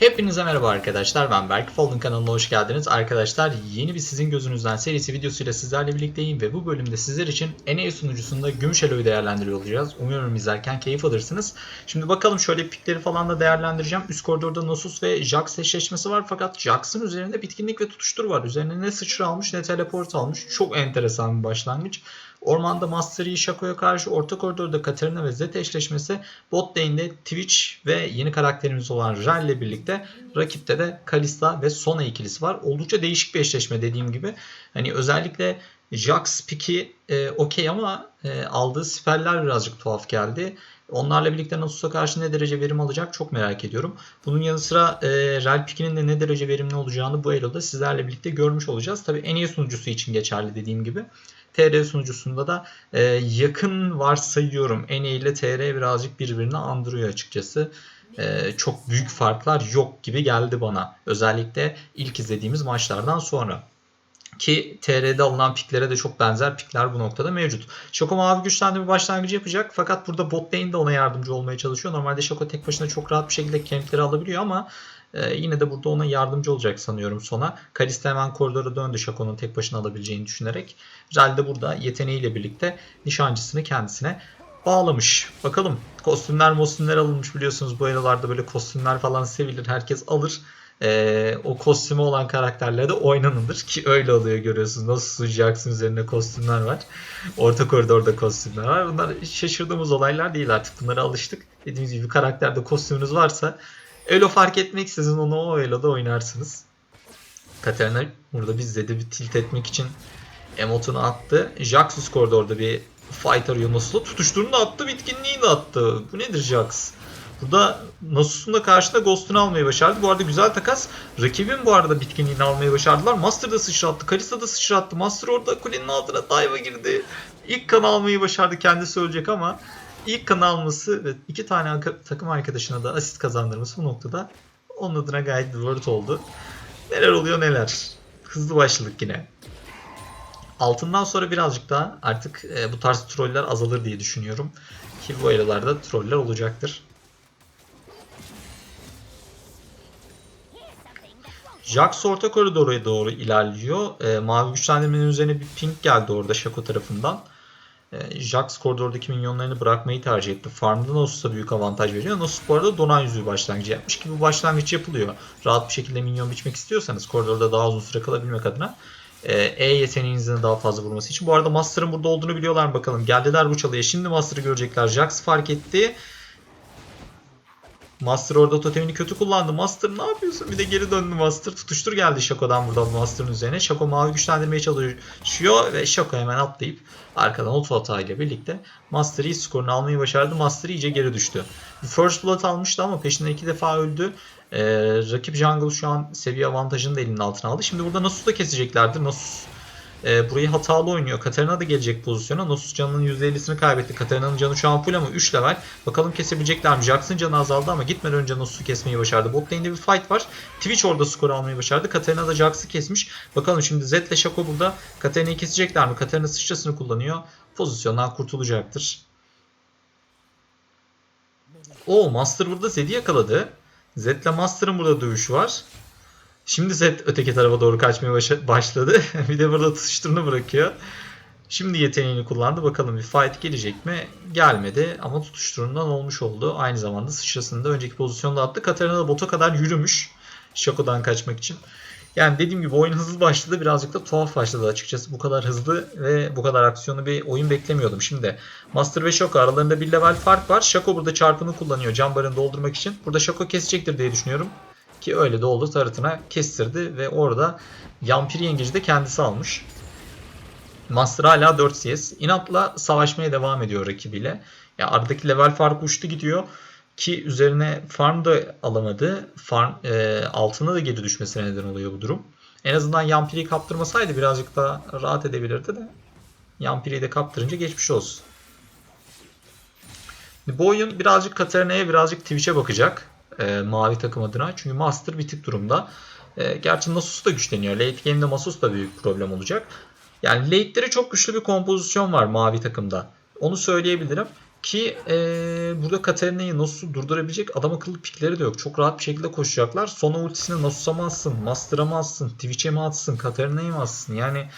Hepinize merhaba arkadaşlar ben Berk. Folding kanalına hoş geldiniz. Arkadaşlar yeni bir sizin gözünüzden serisi videosuyla sizlerle birlikteyim ve bu bölümde sizler için NA sunucusunda Gümüş Elo'yu değerlendiriyor olacağız. Umuyorum izlerken keyif alırsınız. Şimdi bakalım şöyle pikleri falan da değerlendireceğim. Üst koridorda Nosus ve Jax eşleşmesi var fakat Jax'ın üzerinde bitkinlik ve tutuştur var. Üzerine ne sıçra almış ne teleport almış. Çok enteresan bir başlangıç. Ormanda Master Yi Shaco'ya karşı orta koridorda Katarina ve Zed eşleşmesi bot lane'de Twitch ve yeni karakterimiz olan Rel ile birlikte rakipte de Kalista ve Sona ikilisi var. Oldukça değişik bir eşleşme dediğim gibi. Hani özellikle Jax piki e, okey ama e, aldığı siperler birazcık tuhaf geldi. Onlarla birlikte Nasus'a karşı ne derece verim alacak çok merak ediyorum. Bunun yanı sıra e, Rel pikinin de ne derece verimli olacağını bu Elo'da sizlerle birlikte görmüş olacağız. Tabii en iyi sunucusu için geçerli dediğim gibi. TR sunucusunda da e, yakın varsayıyorum. NA ile TR birazcık birbirini andırıyor açıkçası. E, çok büyük farklar yok gibi geldi bana. Özellikle ilk izlediğimiz maçlardan sonra. Ki TR'de alınan piklere de çok benzer pikler bu noktada mevcut. Şoko mavi güçlendirme başlangıcı yapacak fakat burada bot lane de ona yardımcı olmaya çalışıyor. Normalde Şoko tek başına çok rahat bir şekilde campleri alabiliyor ama ee, yine de burada ona yardımcı olacak sanıyorum sona. Kalista hemen koridora döndü Shaco'nun tek başına alabileceğini düşünerek. Rel de burada yeteneğiyle birlikte nişancısını kendisine bağlamış. Bakalım kostümler mostümler alınmış biliyorsunuz bu aralarda böyle kostümler falan sevilir. Herkes alır. Ee, o kostümü olan karakterlere de oynanılır ki öyle oluyor görüyorsunuz. Nasıl sunacaksın üzerine kostümler var. Orta koridorda kostümler var. Bunlar şaşırdığımız olaylar değil artık. Bunlara alıştık. Dediğimiz gibi karakterde kostümünüz varsa Elo fark etmeksizin onu o Elo'da oynarsınız. Katarina burada bizde de bir tilt etmek için emotunu attı. Jax üst koridorda bir fight arıyor Nasus'la. Tutuşturunu da attı, bitkinliği de attı. Bu nedir Jax? Burada Nasus'un da karşında Ghost'unu almayı başardı. Bu arada güzel takas. Rakibin bu arada bitkinliğini almayı başardılar. Master da sıçrattı. Kalista da sıçrattı. Master orada kulenin altına dive'a girdi. İlk kan almayı başardı. Kendisi ölecek ama ilk kan alması ve iki tane takım arkadaşına da asist kazandırması bu noktada onun adına gayet word oldu. Neler oluyor neler. Hızlı başladık yine. Altından sonra birazcık daha artık e, bu tarz troller azalır diye düşünüyorum. Ki bu aralarda troller olacaktır. Jax orta koridora doğru ilerliyor. E, mavi güçlendirmenin üzerine bir ping geldi orada Shaco tarafından. E, Jax koridordaki minyonlarını bırakmayı tercih etti. Farm'da Nasus'a büyük avantaj veriyor. Nasus bu arada donan yüzüğü başlangıcı yapmış ki bu başlangıç yapılıyor. Rahat bir şekilde minyon biçmek istiyorsanız koridorda daha uzun süre kalabilmek adına e, E yeteneğinizin daha fazla vurması için. Bu arada Master'ın burada olduğunu biliyorlar mı bakalım. Geldiler bu çalıya. Şimdi Master'ı görecekler. Jax fark etti. Master orada totemini kötü kullandı. Master ne yapıyorsun? Bir de geri döndü Master. Tutuştur geldi Shaco'dan buradan Master'ın üzerine. Shaco mavi güçlendirmeye çalışıyor ve Shaco hemen atlayıp arkadan ulti atağıyla birlikte Master iyi skorunu almayı başardı. Master iyice geri düştü. First Blood almıştı ama peşinden iki defa öldü. Ee, rakip jungle şu an seviye avantajını da elinin altına aldı. Şimdi burada Nasus'u da keseceklerdir. Nasus e, burayı hatalı oynuyor. Katarina da gelecek pozisyona. Nasus canının %50'sini kaybetti. Katarina'nın canı şu an full ama 3 level. Bakalım kesebilecekler mi? Jax'ın canı azaldı ama gitmeden önce Nasus'u kesmeyi başardı. Bot lane'de bir fight var. Twitch orada skor almayı başardı. Katarina da Jax'ı kesmiş. Bakalım şimdi Zed ile Shaco burada Katarina'yı kesecekler mi? Katarina sıçrasını kullanıyor. Pozisyondan kurtulacaktır. O Master burada Zed'i yakaladı. Zed ile Master'ın burada dövüşü var. Şimdi Zed öteki tarafa doğru kaçmaya başladı. bir de burada tutuşturunu bırakıyor. Şimdi yeteneğini kullandı. Bakalım bir fight gelecek mi? Gelmedi ama tutuşturundan olmuş oldu. Aynı zamanda sıçrasını da önceki pozisyonda attı. Katarina da bota kadar yürümüş. Shaco'dan kaçmak için. Yani dediğim gibi oyun hızlı başladı. Birazcık da tuhaf başladı açıkçası. Bu kadar hızlı ve bu kadar aksiyonlu bir oyun beklemiyordum. Şimdi Master ve Shaco aralarında bir level fark var. Shaco burada çarpını kullanıyor can barını doldurmak için. Burada Shaco kesecektir diye düşünüyorum. Ki öyle de oldu. Tarıtına kestirdi ve orada Yampiri yengeci de kendisi almış. Master hala 4 CS. İnatla savaşmaya devam ediyor rakibiyle. Ya aradaki level farkı uçtu gidiyor. Ki üzerine farm da alamadı. Farm e, altına da geri düşmesine neden oluyor bu durum. En azından Yampiri'yi kaptırmasaydı birazcık daha rahat edebilirdi de. Yampiri'yi de kaptırınca geçmiş olsun. Bu oyun birazcık Katarina'ya birazcık Twitch'e bakacak e, mavi takım adına. Çünkü Master bitik durumda. E, gerçi Nasus da güçleniyor. Late game'de Nasus da büyük problem olacak. Yani late'leri çok güçlü bir kompozisyon var mavi takımda. Onu söyleyebilirim. Ki e, burada Katarina'yı Nasus'u durdurabilecek adam akıllı pikleri de yok. Çok rahat bir şekilde koşacaklar. Sona ultisini Nasus'a mı atsın, Master'a mı atsın, Twitch'e mi atsın, Katarina'yı mı atsın? Yani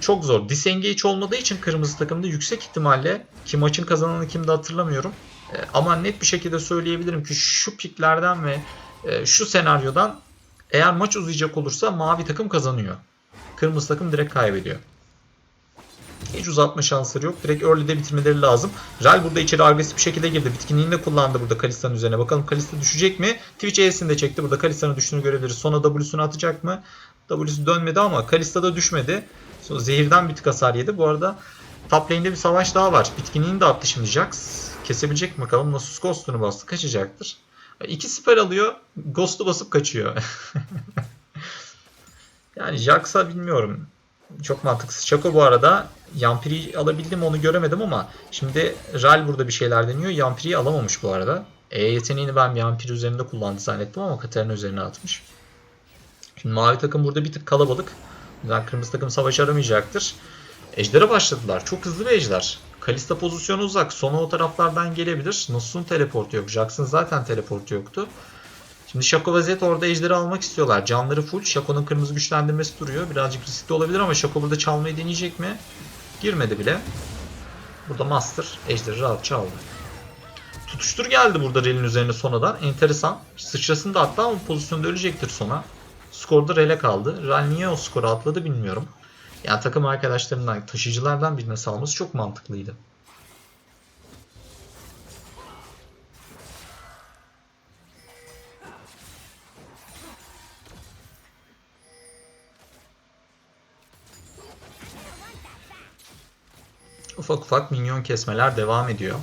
çok zor. Disengage olmadığı için kırmızı takımda yüksek ihtimalle ki maçın kazananı kimdi hatırlamıyorum. E, ama net bir şekilde söyleyebilirim ki şu piklerden ve e, şu senaryodan eğer maç uzayacak olursa mavi takım kazanıyor. Kırmızı takım direkt kaybediyor. Hiç uzatma şansları yok. Direkt early'de bitirmeleri lazım. Ral burada içeri agresif bir şekilde girdi. Bitkinliğini de kullandı burada Kalista'nın üzerine. Bakalım Kalista düşecek mi? Twitch E'sini de çekti. Burada Kalista'nın düştüğünü görebiliriz. Sonra W'sunu atacak mı? W'su dönmedi ama Kalista da düşmedi. Sonra zehirden bir tık hasar yedi. Bu arada top lane'de bir savaş daha var. Bitkinliğini de attı şimdi Jax. Kesebilecek mi bakalım? Nasus Ghost'unu bastı. Kaçacaktır. İki siper alıyor. Ghost'u basıp kaçıyor. yani Jax'a bilmiyorum. Çok mantıksız. Chaco bu arada Yampiri alabildim onu göremedim ama şimdi Ral burada bir şeyler deniyor. Yampiri'yi alamamış bu arada. E yeteneğini ben Yampiri üzerinde kullandı zannettim ama Katarina üzerine atmış. Şimdi mavi takım burada bir tık kalabalık. Yüzden kırmızı takım savaş aramayacaktır. Ejder'e başladılar. Çok hızlı bir ejder. Kalista pozisyonu uzak. Sona o taraflardan gelebilir. Nasus'un teleportu yok. Jax'ın zaten teleportu yoktu. Şimdi Shaco ve Zed orada ejderi almak istiyorlar. Canları full. Shaco'nun kırmızı güçlendirmesi duruyor. Birazcık riskli olabilir ama Shaco burada çalmayı deneyecek mi? Girmedi bile. Burada Master ejderi rahatça aldı. Tutuştur geldi burada Rel'in üzerine sonradan. Enteresan. Sıçrasını da attı ama pozisyonda ölecektir sona. Skorda Rel'e kaldı. Rel niye o skoru atladı bilmiyorum. Yani takım arkadaşlarından, taşıyıcılardan birine salması çok mantıklıydı. Ufak ufak minyon kesmeler devam ediyor.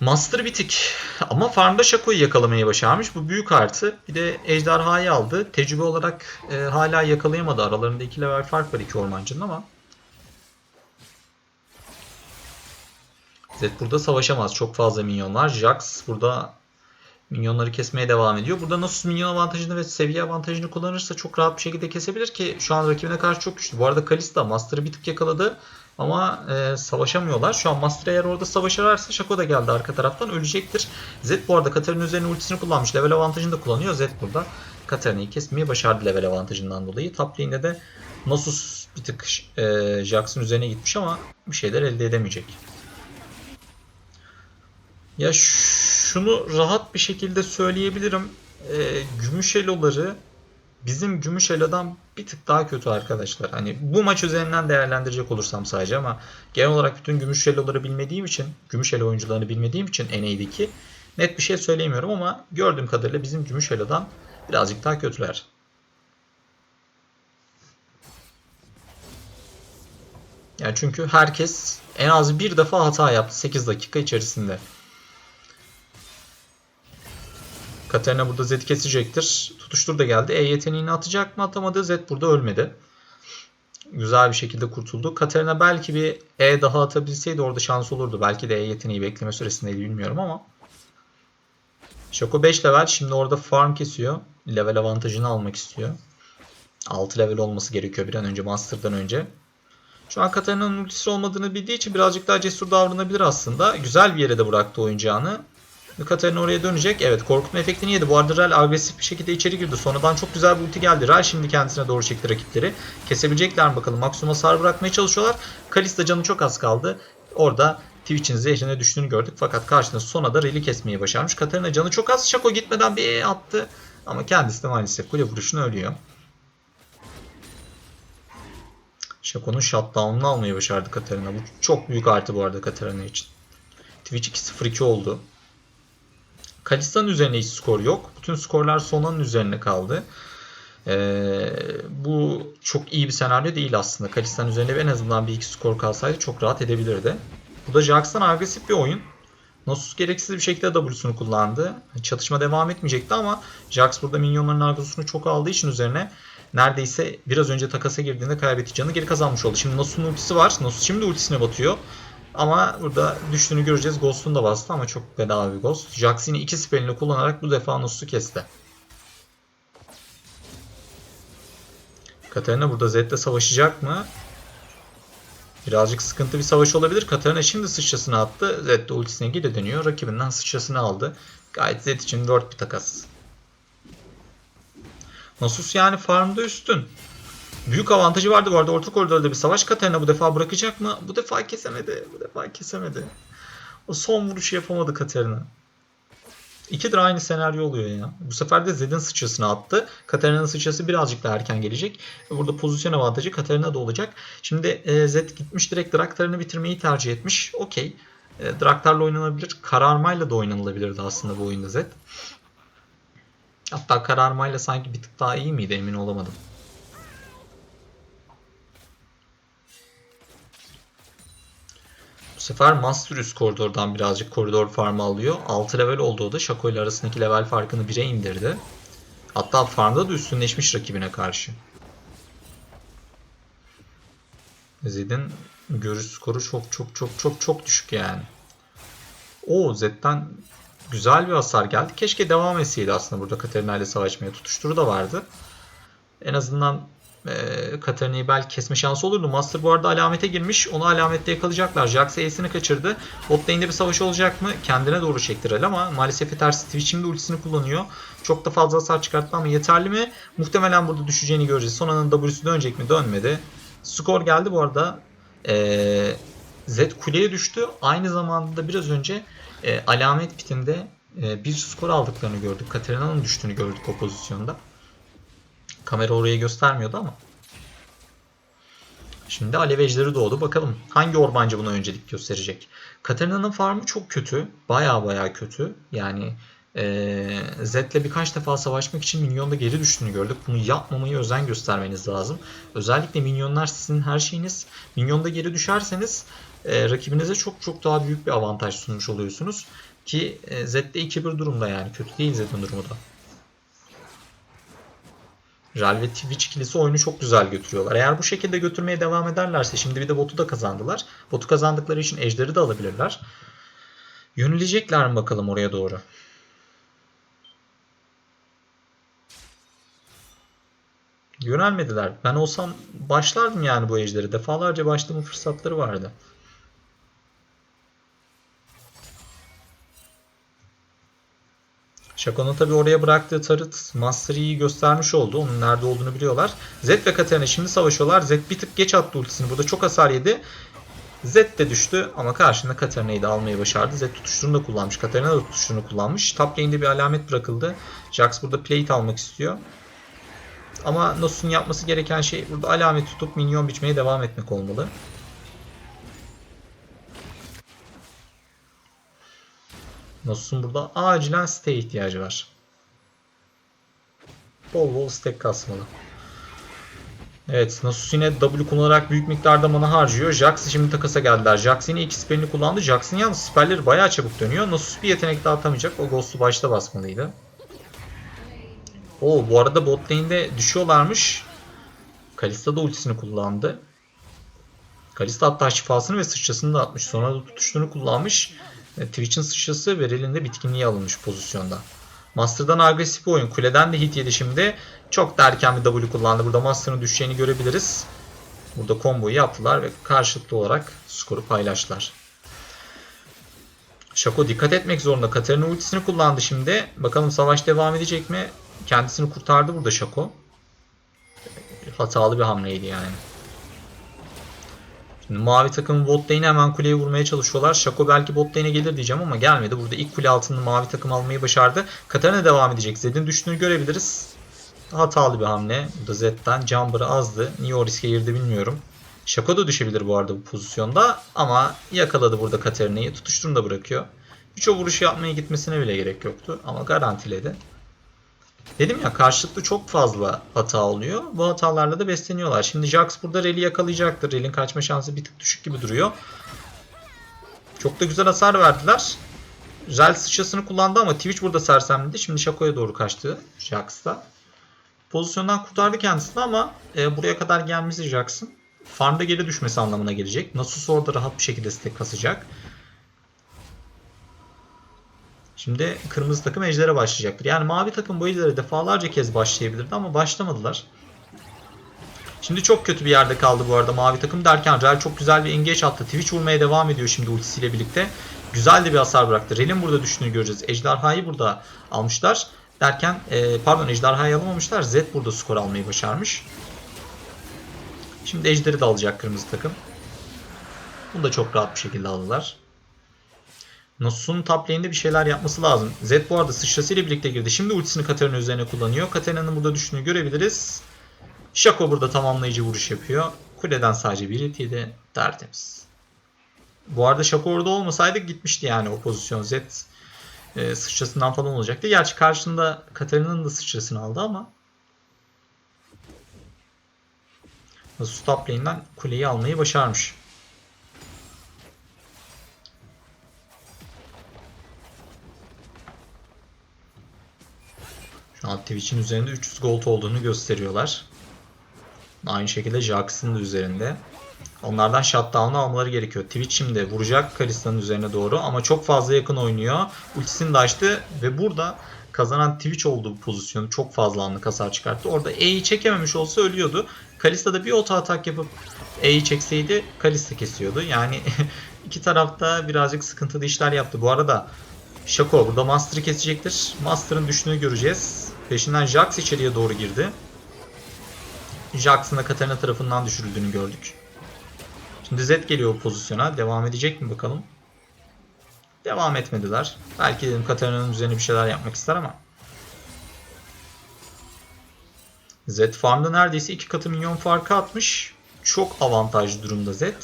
Master bitik. Ama farmda Shaco'yu yakalamayı başarmış. Bu büyük artı. Bir de ejderhayı aldı. Tecrübe olarak e, hala yakalayamadı. Aralarında 2 level fark var iki ormancının ama. Zed burada savaşamaz. Çok fazla minyon var. Jax burada minyonları kesmeye devam ediyor. Burada Nasus minyon avantajını ve seviye avantajını kullanırsa çok rahat bir şekilde kesebilir ki şu an rakibine karşı çok güçlü. Bu arada Kalista Master'ı bir tık yakaladı. Ama e, savaşamıyorlar. Şu an Master eğer orada savaşırlarsa Shaco da geldi arka taraftan ölecektir. Zed bu arada Katarina üzerine ultisini kullanmış. Level avantajını da kullanıyor. Zed burada Katarina'yı kesmeyi başardı level avantajından dolayı. Top lane'de de Nasus bir tık e, Jax'ın üzerine gitmiş ama bir şeyler elde edemeyecek. Ya şunu rahat bir şekilde söyleyebilirim. E, gümüş eloları bizim gümüş elodan bir tık daha kötü arkadaşlar. Hani bu maç üzerinden değerlendirecek olursam sadece ama genel olarak bütün gümüş eloları bilmediğim için, gümüş elo oyuncularını bilmediğim için NA'deki net bir şey söyleyemiyorum ama gördüğüm kadarıyla bizim gümüş elodan birazcık daha kötüler. Yani çünkü herkes en az bir defa hata yaptı 8 dakika içerisinde. Katarina burada Zed'i kesecektir. Tutuştur da geldi. E yeteneğini atacak mı atamadı. Zed burada ölmedi. Güzel bir şekilde kurtuldu. Katarina belki bir E daha atabilseydi orada şans olurdu. Belki de E yeteneği bekleme süresindeydi bilmiyorum ama. Şoko 5 level. Şimdi orada farm kesiyor. Level avantajını almak istiyor. 6 level olması gerekiyor bir an önce Master'dan önce. Şu an Katarina'nın ultisi olmadığını bildiği için birazcık daha cesur davranabilir aslında. Güzel bir yere de bıraktı oyuncağını. Katarina oraya dönecek. Evet korkutma efektini yedi. Bu arada Rel agresif bir şekilde içeri girdi. Sonradan çok güzel bir ulti geldi. Rel şimdi kendisine doğru çekti rakipleri. Kesebilecekler mi bakalım. Maksimum hasar bırakmaya çalışıyorlar. Kalista canı çok az kaldı. Orada Twitch'in zehrine düştüğünü gördük. Fakat karşısında sona da Rel'i kesmeyi başarmış. Katarina canı çok az. Şako gitmeden bir E attı. Ama kendisi de maalesef kule vuruşunu ölüyor. Shaco'nun shutdown'unu almayı başardı Katarina. Bu çok büyük artı bu arada Katarina için. Twitch 2-0-2 oldu. Kalista'nın üzerine hiç skor yok. Bütün skorlar Sona'nın üzerine kaldı. Ee, bu çok iyi bir senaryo değil aslında. Kalista'nın üzerine en azından bir iki skor kalsaydı çok rahat edebilirdi. Bu da Jax'tan agresif bir oyun. Nasus gereksiz bir şekilde W'sunu kullandı. Çatışma devam etmeyecekti ama Jax burada minyonların argosunu çok aldığı için üzerine neredeyse biraz önce takasa girdiğinde kaybettiği canı geri kazanmış oldu. Şimdi Nasus'un ultisi var. Nasus şimdi ultisine batıyor. Ama burada düştüğünü göreceğiz. Ghost'un da bastı ama çok bedava bir Ghost. Jax yine iki spellini kullanarak bu defa Nasus'u kesti. Katarina burada Zed'le savaşacak mı? Birazcık sıkıntı bir savaş olabilir. Katarina şimdi sıçrasını attı. Zed de ultisine geri dönüyor. Rakibinden sıçrasını aldı. Gayet Zed için word bir takas. Nasus yani farmda üstün. Büyük avantajı vardı bu arada. Orta koridorda bir savaş. Katarina bu defa bırakacak mı? Bu defa kesemedi. Bu defa kesemedi. O son vuruşu yapamadı Katarina. İkidir aynı senaryo oluyor ya. Bu sefer de Zed'in sıçrasını attı. Katarina'nın sıçrası birazcık daha erken gelecek. Burada pozisyon avantajı Katarina'da olacak. Şimdi e, Zed gitmiş direkt Draktar'ını bitirmeyi tercih etmiş. Okey. E, Draktar'la oynanabilir. Kararmayla da oynanılabilirdi aslında bu oyunda Zed. Hatta kararmayla sanki bir tık daha iyi miydi emin olamadım. Sefer Master üst koridordan birazcık koridor farmı alıyor. 6 level oldu o da. Shaco ile arasındaki level farkını 1'e indirdi. Hatta farmda da üstünleşmiş rakibine karşı. Zed'in görüş skoru çok çok çok çok çok düşük yani. O Zed'den güzel bir hasar geldi. Keşke devam etseydi aslında burada Katarina ile savaşmaya. Tutuşturu da vardı. En azından e, Katarina'yı belki kesme şansı olurdu. Master bu arada alamete girmiş. Onu alamette yakalayacaklar. Jax Ace'ini kaçırdı. Bot lane'de bir savaş olacak mı? Kendine doğru çekti Rel ama maalesef yetersiz. Twitch'in de ultisini kullanıyor. Çok da fazla hasar çıkarttı ama yeterli mi? Muhtemelen burada düşeceğini göreceğiz. Sonanın W'su dönecek mi? Dönmedi. Skor geldi bu arada. E, Zed kuleye düştü. Aynı zamanda da biraz önce e, alamet bitinde e, bir skor aldıklarını gördük. Katarina'nın düştüğünü gördük o pozisyonda. Kamera oraya göstermiyordu ama. Şimdi alev ejderi doğdu. Bakalım hangi ormancı buna öncelik gösterecek. Katarina'nın farmı çok kötü. Baya baya kötü. Yani ee, Zed'le birkaç defa savaşmak için minyonda geri düştüğünü gördük. Bunu yapmamayı özen göstermeniz lazım. Özellikle minyonlar sizin her şeyiniz. Minyonda geri düşerseniz e, rakibinize çok çok daha büyük bir avantaj sunmuş oluyorsunuz. Ki e, Zed'de 2-1 durumda yani. Kötü değil Zed'in durumu da. Real ve Twitch ikilisi oyunu çok güzel götürüyorlar. Eğer bu şekilde götürmeye devam ederlerse şimdi bir de botu da kazandılar. Botu kazandıkları için ejderi de alabilirler. Yönelecekler mi bakalım oraya doğru? Yönelmediler. Ben olsam başlardım yani bu ejderi. Defalarca başlama fırsatları vardı. Shaco'nun tabi oraya bıraktığı tarıt Master Yi'yi göstermiş oldu. Onun nerede olduğunu biliyorlar. Zed ve Katarina şimdi savaşıyorlar. Zed bir tık geç attı ultisini. Burada çok hasar yedi. Zed de düştü ama karşında Katarina'yı da almayı başardı. Zed tutuşturunu da kullanmış. Katarina da tutuşturunu kullanmış. Top lane'de bir alamet bırakıldı. Jax burada plate almak istiyor. Ama Nasus'un yapması gereken şey burada alamet tutup minyon biçmeye devam etmek olmalı. Nasus'un burada acilen stack'e ihtiyacı var. Bol bol stack kasmalı. Evet Nasus yine W kullanarak büyük miktarda mana harcıyor. Jax şimdi takasa geldiler. Jax yine iki siperini kullandı. Jax'ın yalnız siperleri bayağı çabuk dönüyor. Nasus bir yetenek daha atamayacak. O Ghost'u başta basmalıydı. Oo bu arada bot lane'de düşüyorlarmış. Kalista da ultisini kullandı. Kalista hatta şifasını ve sıçrasını da atmış. Sonra da tutuştuğunu kullanmış. E, Twitch'in sıçrası ve Rel'in de bitkinliği alınmış pozisyonda. Master'dan agresif bir oyun. Kuleden de hit yedi şimdi. Çok da erken bir W kullandı. Burada Master'ın düşeceğini görebiliriz. Burada komboyu yaptılar ve karşılıklı olarak skoru paylaştılar. Shaco dikkat etmek zorunda. Katarina ultisini kullandı şimdi. Bakalım savaş devam edecek mi? Kendisini kurtardı burada Shaco. Hatalı bir hamleydi yani. Şimdi mavi takım bot hemen kuleye vurmaya çalışıyorlar. Shaco belki bot lane'e gelir diyeceğim ama gelmedi. Burada ilk kule altını mavi takım almayı başardı. Katarina devam edecek. Zed'in düştüğünü görebiliriz. Hatalı bir hamle. Burada Zed'den Jumper'ı azdı. Niye o riske girdi bilmiyorum. Shaco da düşebilir bu arada bu pozisyonda. Ama yakaladı burada Katarina'yı. Tutuşturunu da bırakıyor. Hiç o vuruşu yapmaya gitmesine bile gerek yoktu. Ama garantiledi. Dedim ya karşılıklı çok fazla hata oluyor. Bu hatalarla da besleniyorlar. Şimdi Jax burada Rel'i yakalayacaktır. Rel'in kaçma şansı bir tık düşük gibi duruyor. Çok da güzel hasar verdiler. Rel sıçrasını kullandı ama Twitch burada sersemledi. Şimdi Shaco'ya doğru kaçtı Jax da. Pozisyondan kurtardı kendisini ama e, buraya kadar gelmesi Jax'ın farmda geri düşmesi anlamına gelecek. Nasus orada rahat bir şekilde stack kasacak. Şimdi kırmızı takım ejdere başlayacaktır. Yani mavi takım bu ejdere defalarca kez başlayabilirdi ama başlamadılar. Şimdi çok kötü bir yerde kaldı bu arada mavi takım derken Rel çok güzel bir engage attı. Twitch vurmaya devam ediyor şimdi ultisiyle birlikte. Güzel de bir hasar bıraktı. Rel'in burada düştüğünü göreceğiz. Ejderhayı burada almışlar. Derken e, pardon ejderhayı alamamışlar. Zed burada skor almayı başarmış. Şimdi ejderi de alacak kırmızı takım. Bunu da çok rahat bir şekilde aldılar. Nasus'un top lane'de bir şeyler yapması lazım. Zed bu arada sıçrasıyla birlikte girdi. Şimdi ultisini Katarina üzerine kullanıyor. Katarina'nın burada düştüğünü görebiliriz. Shaco burada tamamlayıcı vuruş yapıyor. Kuleden sadece bir yedi. Tertemiz. Bu arada Shaco orada olmasaydı gitmişti yani o pozisyon. Zed e, sıçrasından falan olacaktı. Gerçi karşında Katarina'nın da sıçrasını aldı ama Nasus top lane'den kuleyi almayı başarmış. Şu an Twitch'in üzerinde 300 gold olduğunu gösteriyorlar. Aynı şekilde Jax'ın da üzerinde. Onlardan shutdown'u almaları gerekiyor. Twitch şimdi vuracak Kalista'nın üzerine doğru ama çok fazla yakın oynuyor. Ultisini de açtı ve burada kazanan Twitch olduğu pozisyonu çok fazla anlık hasar çıkarttı. Orada E'yi çekememiş olsa ölüyordu. Kalista da bir auto atak yapıp E'yi çekseydi Kalista kesiyordu. Yani iki tarafta birazcık sıkıntılı işler yaptı. Bu arada Shaco burada Master'ı kesecektir. Master'ın düştüğünü göreceğiz. Peşinden Jax içeriye doğru girdi. Jax'ın da Katarina tarafından düşürüldüğünü gördük. Şimdi Zed geliyor pozisyona. Devam edecek mi bakalım. Devam etmediler. Belki dedim Katarina'nın üzerine bir şeyler yapmak ister ama. Zed farmda neredeyse iki katı milyon farkı atmış. Çok avantajlı durumda Zed.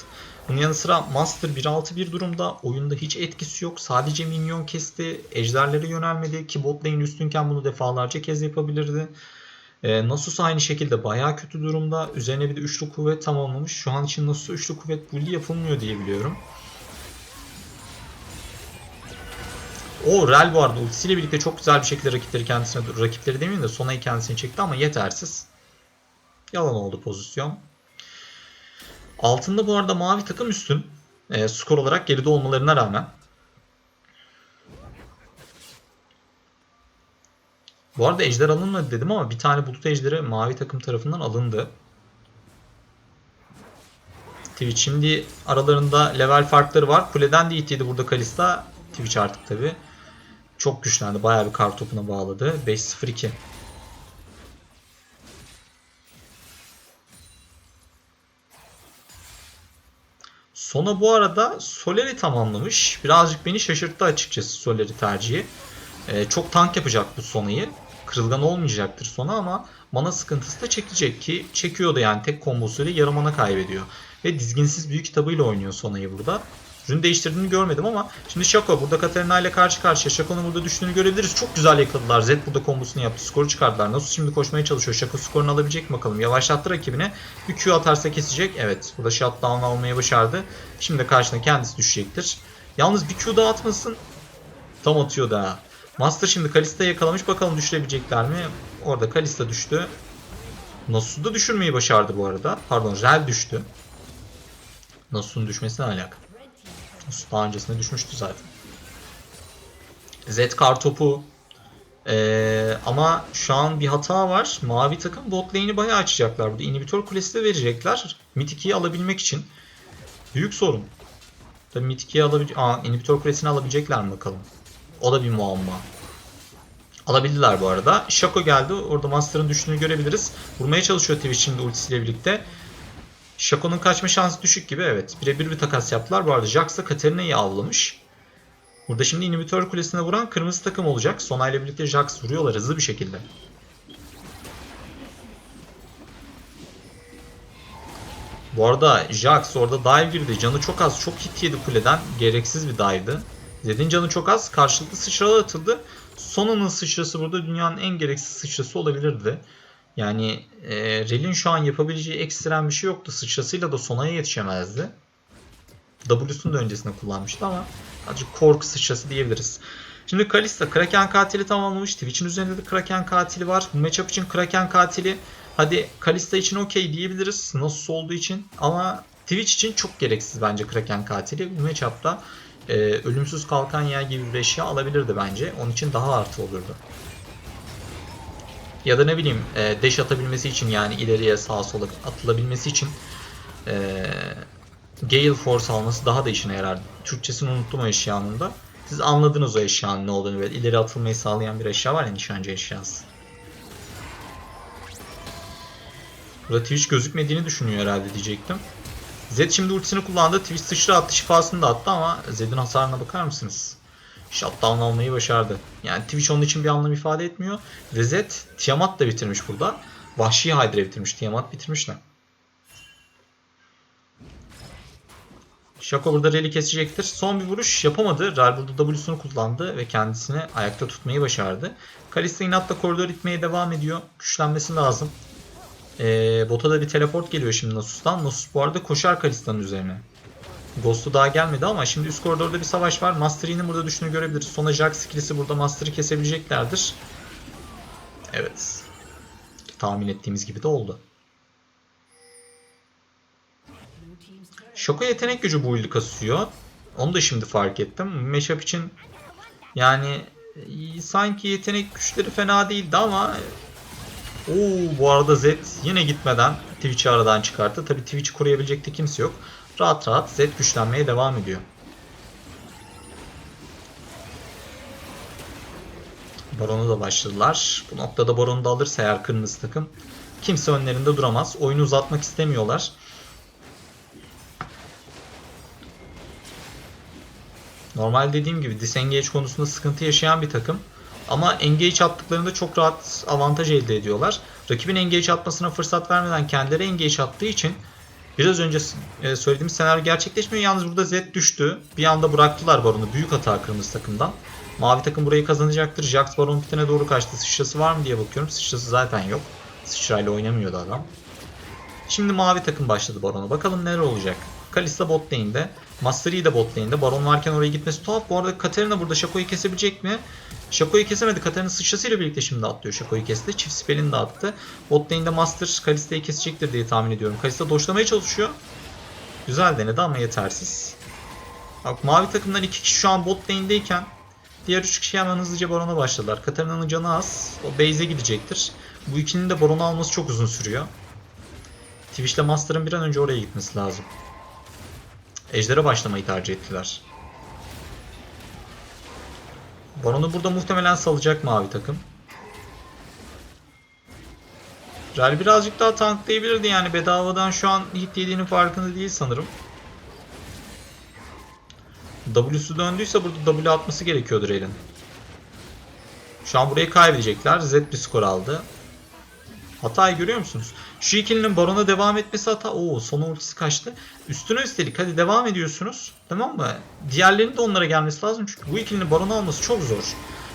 Bunun yanı sıra Master 1.6 durumda. Oyunda hiç etkisi yok. Sadece minyon kesti. Ejderlere yönelmedi. Ki bot üstünken bunu defalarca kez yapabilirdi. E, Nasus aynı şekilde bayağı kötü durumda. Üzerine bir de üçlü kuvvet tamamlamış. Şu an için Nasus'a üçlü kuvvet bully yapılmıyor diye biliyorum. O Rel bu arada ultisiyle birlikte çok güzel bir şekilde rakipleri kendisine rakipleri demeyeyim de Sona'yı kendisine çekti ama yetersiz. Yalan oldu pozisyon. Altında bu arada mavi takım üstün. E, skor olarak geride olmalarına rağmen. Bu arada ejder alınmadı dedim ama bir tane bulut ejderi mavi takım tarafından alındı. Twitch şimdi aralarında level farkları var. Kuleden de ittiydi burada Kalista. Twitch artık tabi. Çok güçlendi. Bayağı bir kar topuna bağladı. 5-0-2. Sona bu arada Soler'i tamamlamış. Birazcık beni şaşırttı açıkçası Soler'i tercihi. Ee, çok tank yapacak bu Sona'yı. Kırılgan olmayacaktır Sona ama mana sıkıntısı da çekecek ki çekiyordu yani tek kombosuyla yarım mana kaybediyor. Ve dizginsiz büyük kitabıyla oynuyor Sona'yı burada. Rün değiştirdiğini görmedim ama şimdi Shaco burada Katarina ile karşı karşıya. Shaco'nun burada düştüğünü görebiliriz. Çok güzel yakaladılar. Zed burada kombosunu yaptı. Skoru çıkardılar. Nasıl şimdi koşmaya çalışıyor. Shaco skorunu alabilecek mi bakalım. Yavaşlattı rakibine. Bir Q atarsa kesecek. Evet. Burada shutdown almayı başardı. Şimdi karşına kendisi düşecektir. Yalnız bir Q daha atmasın. Tam atıyor daha. Master şimdi Kalista'yı yakalamış. Bakalım düşürebilecekler mi? Orada Kalista düştü. Nasus'u da düşürmeyi başardı bu arada. Pardon Rel düştü. Nasus'un düşmesine alakalı. Daha öncesinde düşmüştü zaten. Z kar topu. Ee, ama şu an bir hata var. Mavi takım bot lane'i bayağı açacaklar burada. İnhibitör kulesi de verecekler. Mythic'i alabilmek için. Büyük sorun. Tabii Mythic'i alabilecek... Aa, kulesini alabilecekler mi bakalım. O da bir muamma. Alabildiler bu arada. Shaco geldi. Orada Master'ın düştüğünü görebiliriz. Vurmaya çalışıyor Twitch şimdi ultisiyle birlikte. Shaco'nun kaçma şansı düşük gibi evet. Birebir bir takas yaptılar. Bu arada Jax da Katarina'yı avlamış. Burada şimdi inhibitör kulesine vuran kırmızı takım olacak. Sona ile birlikte Jax vuruyorlar hızlı bir şekilde. Bu arada Jax orada dive girdi. Canı çok az. Çok hit yedi kuleden. Gereksiz bir dive'dı. Zed'in canı çok az. Karşılıklı sıçralar atıldı. Sona'nın sıçrası burada dünyanın en gereksiz sıçrası olabilirdi. Yani e, Rel'in şu an yapabileceği ekstrem bir şey yoktu. Sıçrasıyla da Sona'ya yetişemezdi. W'sunu da öncesinde kullanmıştı ama azıcık korku sıçrası diyebiliriz. Şimdi Kalista Kraken katili tamamlamış. Twitch'in üzerinde de Kraken katili var. Bu matchup için Kraken katili hadi Kalista için okey diyebiliriz. Nasıl olduğu için ama Twitch için çok gereksiz bence Kraken katili. Bu matchup'ta e, ölümsüz kalkan yer gibi bir eşya alabilirdi bence. Onun için daha artı olurdu. Ya da ne bileyim e, dash atabilmesi için yani ileriye sağa sola atılabilmesi için e, Gale Force alması daha da işine yarar. Türkçesini unuttum o eşyanın da. Siz anladınız o eşyanın ne olduğunu böyle ileri atılmayı sağlayan bir eşya var ya nişancı eşyası. Burada Twitch gözükmediğini düşünüyor herhalde diyecektim. Zed şimdi ultisini kullandı. Twitch sıçra attı şifasını da attı ama Zed'in hasarına bakar mısınız? Shutdown almayı başardı. Yani Twitch onun için bir anlam ifade etmiyor. Ve Zed Tiamat da bitirmiş burada. Vahşi Hydra bitirmiş. Tiamat bitirmiş de. Shaco burada rally kesecektir. Son bir vuruş yapamadı. Ral burada W'sunu kullandı ve kendisini ayakta tutmayı başardı. Kalista inatla koridor itmeye devam ediyor. Güçlenmesi lazım. Ee, bota da bir teleport geliyor şimdi Nasus'tan. Nasus bu arada koşar Kalista'nın üzerine. Ghost'u daha gelmedi ama şimdi üst koridorda bir savaş var. Master Yi'nin burada düştüğünü görebiliriz. Sonra Jax skill'si burada Master'ı kesebileceklerdir. Evet. Tahmin ettiğimiz gibi de oldu. Şoko yetenek gücü bu build'i kasıyor. Onu da şimdi fark ettim. Matchup için yani e, sanki yetenek güçleri fena değildi ama Oo, bu arada Zed yine gitmeden Twitch'i aradan çıkarttı. Tabi Twitch'i koruyabilecek de kimse yok. Rahat rahat Zed güçlenmeye devam ediyor. Baron'u da başladılar. Bu noktada Baron'u da alırsa eğer kırmızı takım kimse önlerinde duramaz. Oyunu uzatmak istemiyorlar. Normal dediğim gibi disengage konusunda sıkıntı yaşayan bir takım. Ama engage attıklarında çok rahat avantaj elde ediyorlar. Rakibin engage atmasına fırsat vermeden kendileri engage attığı için biraz önce e, söylediğim senaryo gerçekleşmiyor. Yalnız burada Z düştü. Bir anda bıraktılar Baron'u. Büyük hata kırmızı takımdan. Mavi takım burayı kazanacaktır. Jax Baron pitine doğru kaçtı. Sıçrası var mı diye bakıyorum. Sıçrası zaten yok. Sıçrayla oynamıyordu adam. Şimdi mavi takım başladı Baron'a. Bakalım neler olacak. Kalista bot lane'de. Master Yi de bot lane'de. Baron varken oraya gitmesi tuhaf. Bu arada Katarina burada Shaco'yu kesebilecek mi? Shaco'yu kesemedi. Katarina sıçrasıyla birlikte şimdi atlıyor. Shaco'yu kesti. Çift spellini de attı. Bot lane'de Master Kalista'yı kesecektir diye tahmin ediyorum. Kalista doşlamaya çalışıyor. Güzel denedi ama yetersiz. Bak mavi takımdan iki kişi şu an bot lane'deyken diğer üç kişi hemen hızlıca Baron'a başladılar. Katarina'nın canı az. O base'e gidecektir. Bu ikinin de Baron'u alması çok uzun sürüyor. Twitch'le Master'ın bir an önce oraya gitmesi lazım. Ejder'e başlamayı tercih ettiler. Baron'u burada muhtemelen salacak mavi takım. Rel birazcık daha tanklayabilirdi yani bedavadan şu an hit yediğinin farkında değil sanırım. W'su döndüyse burada W atması gerekiyordur Rel'in. Şu an burayı kaybedecekler. Z bir skor aldı. Hatayı görüyor musunuz? Şu ikilinin barona devam etmesi hata. Oo son ultisi kaçtı. Üstüne üstelik hadi devam ediyorsunuz. Tamam mı? Diğerlerinin de onlara gelmesi lazım. Çünkü bu ikilinin barona alması çok zor.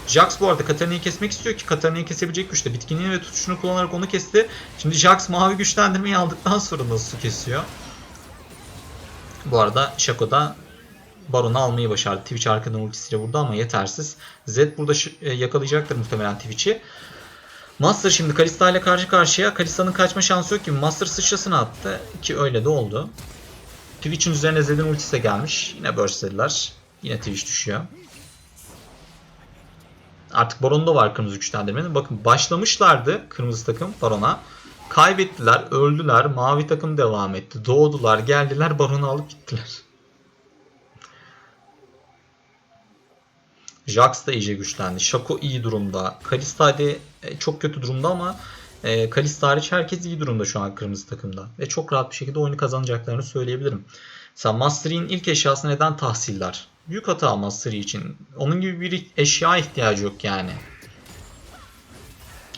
Jax bu arada Katarina'yı kesmek istiyor ki Katarina'yı kesebilecek güçte. Bitkinliğini ve tutuşunu kullanarak onu kesti. Şimdi Jax mavi güçlendirmeyi aldıktan sonra nasıl kesiyor? Bu arada Shaco da Baron'u almayı başardı. Twitch arkadan ultisiyle vurdu ama yetersiz. Zed burada e, yakalayacaktır muhtemelen Twitch'i. Master şimdi Kalista ile karşı karşıya. Kalista'nın kaçma şansı yok gibi. Master sıçrasını attı ki öyle de oldu. Twitch'in üzerine Zed'in ultisi de gelmiş. Yine burst'lediler. Yine Twitch düşüyor. Artık Baron'da var kırmızı güçlendirmenin. Bakın başlamışlardı kırmızı takım Baron'a. Kaybettiler, öldüler. Mavi takım devam etti. Doğdular, geldiler, Baron'u alıp gittiler. Jax da iyice güçlendi. Shaco iyi durumda. Kalista hadi e, çok kötü durumda ama e, Kalista hariç herkes iyi durumda şu an kırmızı takımda. Ve çok rahat bir şekilde oyunu kazanacaklarını söyleyebilirim. Mesela Master Yi'nin ilk eşyası neden tahsiller? Büyük hata Master Yi için. Onun gibi bir eşya ihtiyacı yok yani.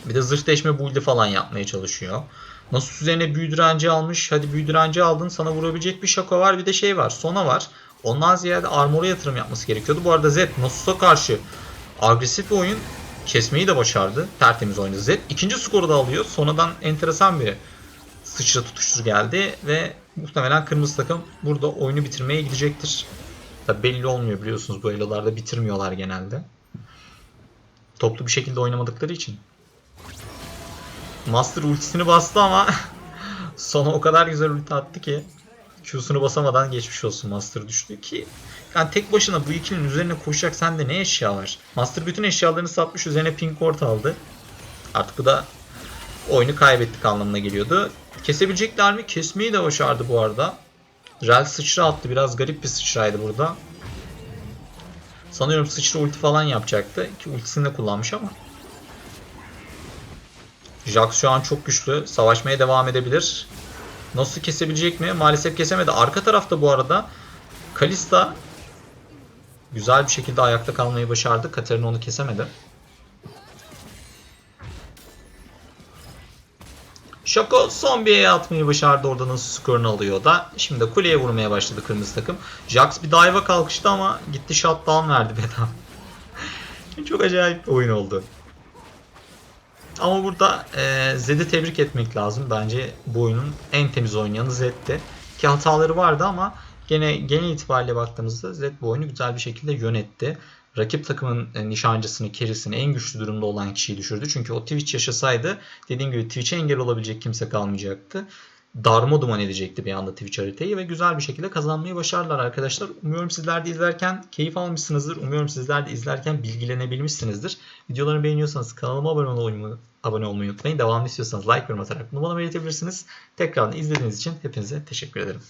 Bir de zırh deşme build'i falan yapmaya çalışıyor. Nasus üzerine büyü direnci almış. Hadi büyü direnci aldın sana vurabilecek bir şaka var. Bir de şey var. Sona var. Ondan ziyade armora yatırım yapması gerekiyordu. Bu arada Zed Nasus'a karşı agresif bir oyun kesmeyi de başardı. Tertemiz oynadı Zed. İkinci skoru da alıyor. Sonradan enteresan bir sıçra tutuştur geldi ve muhtemelen kırmızı takım burada oyunu bitirmeye gidecektir. Tabi belli olmuyor biliyorsunuz bu elolarda bitirmiyorlar genelde. Toplu bir şekilde oynamadıkları için. Master ultisini bastı ama sona o kadar güzel ulti attı ki Q'sunu basamadan geçmiş olsun Master düştü ki yani tek başına bu ikilinin üzerine koşacak sende ne eşya var? Master bütün eşyalarını satmış üzerine pink ward aldı. Artık bu da oyunu kaybettik anlamına geliyordu. Kesebilecekler mi? Kesmeyi de başardı bu arada. Rel sıçra attı. Biraz garip bir sıçraydı burada. Sanıyorum sıçra ulti falan yapacaktı. Ki ultisini de kullanmış ama. Jax şu an çok güçlü. Savaşmaya devam edebilir. Nasıl kesebilecek mi? Maalesef kesemedi. Arka tarafta bu arada Kalista güzel bir şekilde ayakta kalmayı başardı. Katarina onu kesemedi. Şoko son bir E atmayı başardı orada nasıl skorunu alıyor da. Şimdi de kuleye vurmaya başladı kırmızı takım. Jax bir dive'a kalkıştı ama gitti shutdown verdi bedava. Çok acayip bir oyun oldu. Ama burada e, Zed'i tebrik etmek lazım. Bence bu oyunun en temiz oynayanı Zed'ti. Ki hataları vardı ama gene genel itibariyle baktığımızda Zed bu oyunu güzel bir şekilde yönetti. Rakip takımın e, nişancısını, kerisini en güçlü durumda olan kişiyi düşürdü. Çünkü o Twitch yaşasaydı dediğim gibi Twitch'e engel olabilecek kimse kalmayacaktı. Darma duman edecekti bir anda Twitch haritayı ve güzel bir şekilde kazanmayı başardılar arkadaşlar. Umuyorum sizler de izlerken keyif almışsınızdır. Umuyorum sizler de izlerken bilgilenebilmişsinizdir. Videolarımı beğeniyorsanız kanalıma abone olmayı, abone olmayı unutmayın. Devamlı istiyorsanız like yorum atarak bunu bana belirtebilirsiniz. Tekrardan izlediğiniz için hepinize teşekkür ederim.